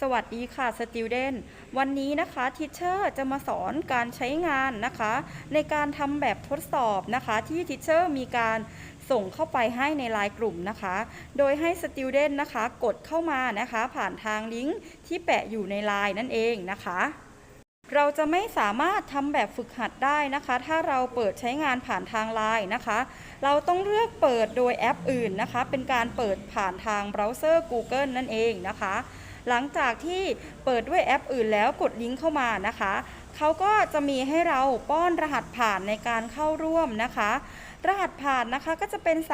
สวัสดีค่ะสติวเดนวันนี้นะคะทิเชอร์จะมาสอนการใช้งานนะคะ ในการทำแบบทดสอบนะคะ ที่ทิเชอร์มีการส่งเข้าไปให้ในไลน์กลุ่มนะคะ โดยให้สติวเดนนะคะ กดเข้ามานะคะ ผ่านทางลิงก์ที่แปะอยู่ในไลน์นั่นเองนะคะ เราจะไม่สามารถทำแบบฝึกหัดได้นะคะ ถ้าเราเปิดใช้งานผ่านทางไลน์นะคะ เราต้องเลือกเปิดโดยแอปอื่นนะคะ เป็นการเปิดผ่านทางเบราว์เซอร์ Google นั่นเองนะคะ หลังจากที่เปิดด้วยแอปอื่นแล้วกดลิงก์เข้ามานะคะเขาก็จะมีให้เราป้อนรหัสผ่านในการเข้าร่วมนะคะ รหัสผ่านนะคะก็จะเป็น 38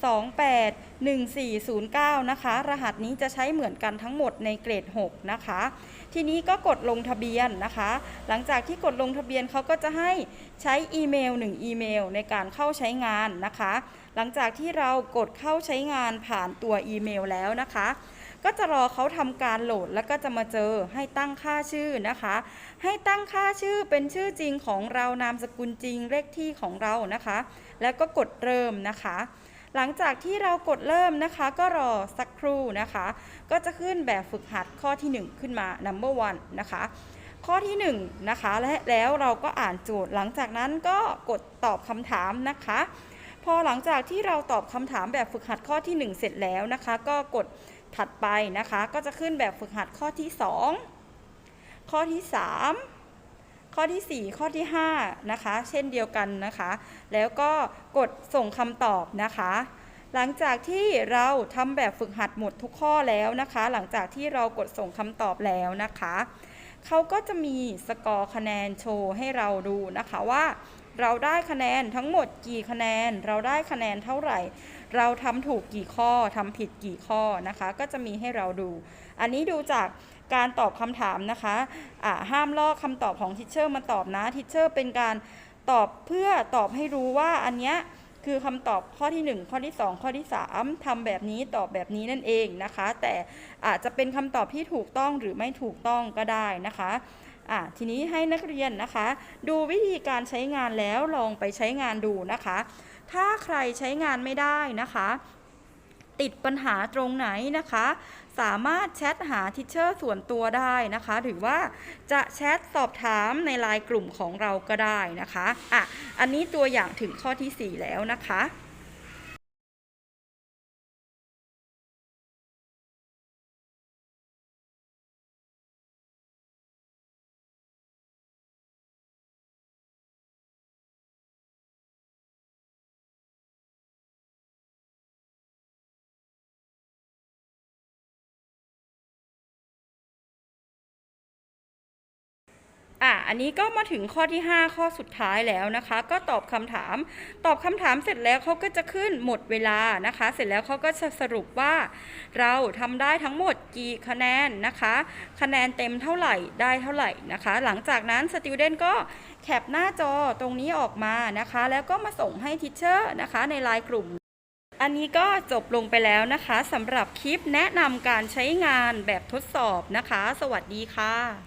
28 1409 นะคะ รหัสนี้จะใช้เหมือนกันทั้งหมดในเกรด 6 นะคะ ทีนี้ก็กดลงทะเบียนนะคะ หลังจากที่กดลงทะเบียนเขาก็จะให้ใช้อีเมล 1 อีเมลในการเข้าใช้งานนะคะ หลังจากที่เรากดเข้าใช้งานผ่านตัวอีเมลแล้วนะคะ ก็จะรอเขาทำการโหลดแล้วก็จะมาเจอให้ตั้งค่าชื่อนะคะ ให้ตั้งค่าชื่อเป็นชื่อจริงของเรานามสกุลจริงเลขที่ของเรานะคะ แล้วก็กดเริ่มนะคะ หลังจากที่เรากดเริ่มนะคะ ก็รอสักครู่นะคะ ก็จะขึ้นแบบฝึกหัดข้อที่ 1 ขึ้นมา number one นะคะข้อที่1นะคะและแล้วเราก็อ่านโจทย์หลังจากนั้นก็กดตอบคำถามนะคะ พอหลังจากที่เราตอบคำถามแบบฝึกหัดข้อที่ 1 เสร็จแล้วนะคะ ก็กด ถัดไปนะคะก็จะขึ้นแบบฝึกหัดข้อที่ 2 ข้อที่ 3 ข้อที่ 4 ข้อที่5นะคะเช่นเดียวกันนะคะ แล้วก็กดส่งคำตอบนะคะ หลังจากที่เราทำแบบฝึกหัดหมดทุกข้อแล้วนะคะ หลังจากที่เรากดส่งคำตอบแล้วนะคะเขาก็จะมีสกอร์คะแนนโชว์ให้เราดูนะคะว่า เราได้คะแนนทั้งหมดกี่คะแนน เราได้คะแนนเท่าไหร่ เราทำถูกกี่ข้อทำผิดกี่ข้อนะคะ ก็จะมีให้เราดู อันนี้ดูจากการตอบคำถามนะคะะห้ามลอกคำตอบของทิชเชอร์มาตอบนะทิชเชอร์เป็นการตอบเพื่อตอบให้รู้ว่าอันเนี้ยคือคำตอบข้อที่ 1 ข้อที่ 2 ข้อที่ 3ทำแบบนี้ตอบแบบนี้นั่นเองนะคะ แต่อาจจะเป็นคำตอบที่ถูกต้องหรือไม่ถูกต้องก็ได้นะคะ อะทีนี้ให้นักเรียนนะคะ ดูวิธีการใช้งานแล้วลองไปใช้งานดูนะคะ ถ้าใครใช้งานไม่ได้นะคะ ติดปัญหาตรงไหนนะคะ สามารถแชทหาทิชเชอร์ส่วนตัวได้นะคะ หรือว่าจะแชทสอบถามในไลน์กลุ่มของเราก็ได้นะคะอะอันนี้ตัวอย่างถึงข้อที่ 4 แล้วนะคะ อะอันนี้ก็มาถึงข้อที่ 5 ข้อสุดท้ายแล้วนะคะ ก็ตอบคำถาม ตอบคำถามเสร็จแล้วเขาก็จะขึ้นหมดเวลานะคะ เสร็จแล้วเขาก็จะสรุปว่า เราทำได้ทั้งหมดกี่คะแนนนะคะ คะแนนเต็มเท่าไหร่ได้เท่าไหร่นะคะ หลังจากนั้นสติวเดนก็แคปหน้าจอตรงนี้ออกมานะคะ แล้วก็มาส่งให้ทิชเชอร์นะคะในไลน์กลุ่มอันนี้ก็จบลงไปแล้วนะคะสำหรับคลิปแนะนำการใช้งานแบบทดสอบนะคะ สวัสดีค่ะ